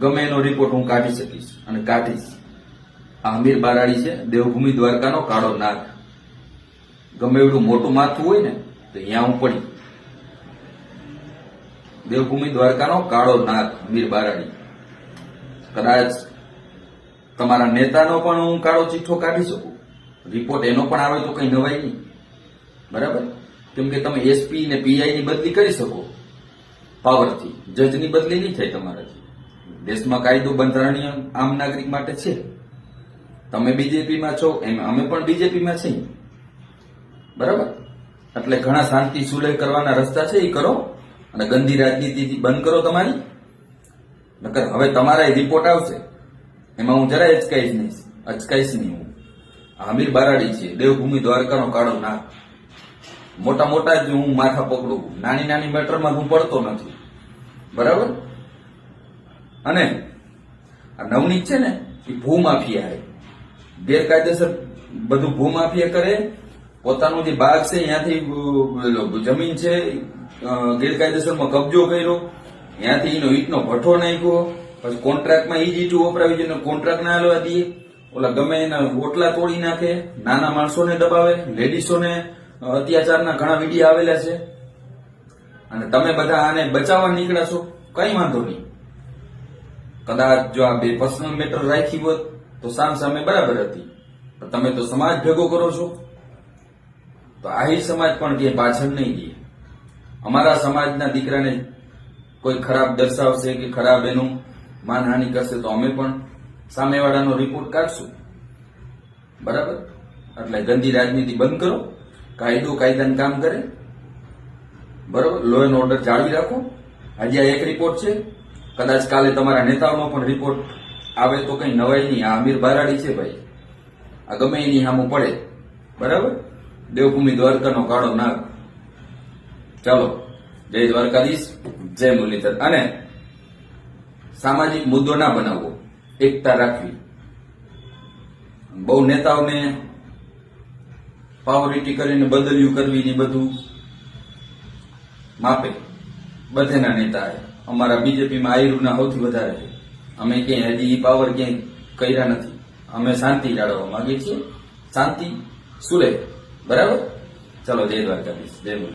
ગમે એનો રિપોર્ટ હું કાઢી શકીશ અને કાઢીશ. આ અમીર બારાડી છે, દેવભૂમિ દ્વારકાનો કાળો નાગ. ગમે એવડું મોટું માથું હોય ને, તો અહીંયા હું પડી. દેવભૂમિ દ્વારકાનો કાળો નાગ, અમીર બારાડી. કદાચ તમારા નેતાનો પણ હું કાળો ચિઠ્ઠો કાઢી શકું. રિપોર્ટ એનો પણ આવે તો કઈ નવાય નહીં. બરાબર? કેમ કે તમે એસપી ને પીઆઈ ની બદલી કરી શકો. પાવરથી જજની બદલી નહીં થાય તમારાથી. દેશમાં કાયદો બંધારણીય આમ નાગરિક માટે છે. તમે બીજેપીમાં છો, એમ અમે પણ બીજેપીમાં છીએ. બરાબર? એટલે ઘણા શાંતિ સુલેહ કરવાના રસ્તા છે એ કરો. અને ગંદી રાજનીતિથી બંધ કરો તમારી. નકર હવે તમારા રિપોર્ટ આવશે. એમાં હું જરાય અચકાઈશ નહીં અચકાઈશ નહીં હું. આ અમીર બારાડી છે, દેવભૂમિ દ્વારકાનો કાળો નાગ. મોટા મોટા જ હું માથા પકડું. નાની નાની મેટરમાં હું પડતો નથી. બરાબર? અને આ નવનીત છે ને, એ ભૂમાફિયા છે ગેરકાયદેસર બધું ભૂમાફિયા કરે, પોતાનો જે બાગ છે ત્યાંથી જમીન છે ગેરકાયદેસરમાં કબજો કર્યો. ત્યાંથી એનો ઈટનો ભઠ્ઠો નાખ્યો. પછી કોન્ટ્રાક્ટમાં ઈ જ ઈટું વપરાવી જોઈએ કોન્ટ્રાક્ટ ના લેવા દઈએ. ઓલા ગમે એના ઓટલા તોડી નાખે, નાના માણસોને દબાવે લેડીસોને અત્યાચારના ઘણા વીડિયો આવેલા છે. અને તમે બધા આને બચાવવા નીકળ્યા છો, કઈ વાંધો નહીં. કદાચ જો આ બે પર્સનલ મેટર રાખી હોત, તો સામ સામે બરાબર હતી. પણ તમે તો સમાજ ભેગો કરો છો. તો આહી સમાજ પણ કે પાછળ નહીં દે અમારા સમાજના દીકરાને કોઈ ખરાબ દર્શાવશે કે ખરાબ એનું માનહાનિ કરશે તો અમે પણ સામેવાળાનો રિપોર્ટ કાઢશું. બરાબર? એટલે ગંદી રાજનીતિ બંધ કરો. કાયદો કાયદાનું કામ કરે. બરાબર? લો એન્ડ ઓર્ડર જાળવી રાખો. હજી આ એક રિપોર્ટ છે. કદાચ કાલે તમારા નેતાઓનો પણ રિપોર્ટ આવે તો કઈ નવાઈ નહીં આ અમીર બારાડી છે ભાઈ. આ ગમે એની સામું પડે. બરાબર? દેવભૂમિ દ્વારકાનો કાળો નાગ. ચાલો. જય દ્વારકાધીશ. જય મુરલીધર. અને સામાજિક મુદ્દો ના બનાવવો. એકતા રાખવી. બહુ નેતાઓને પાવરિટી કરીને બદલ્યું કરવી ને બધું. માપે. બધેના નેતા છે અમારા બીજેપીમાં આયુર્ના સૌથી વધારે છે. અમે ક્યાંય હજી પાવર ક્યાંય કર્યા નથી. અમે શાંતિ જાળવવા માંગીએ છીએ. શાંતિ સુલે બરાબર? ચલો, જય દ્વારકાધીશ. જય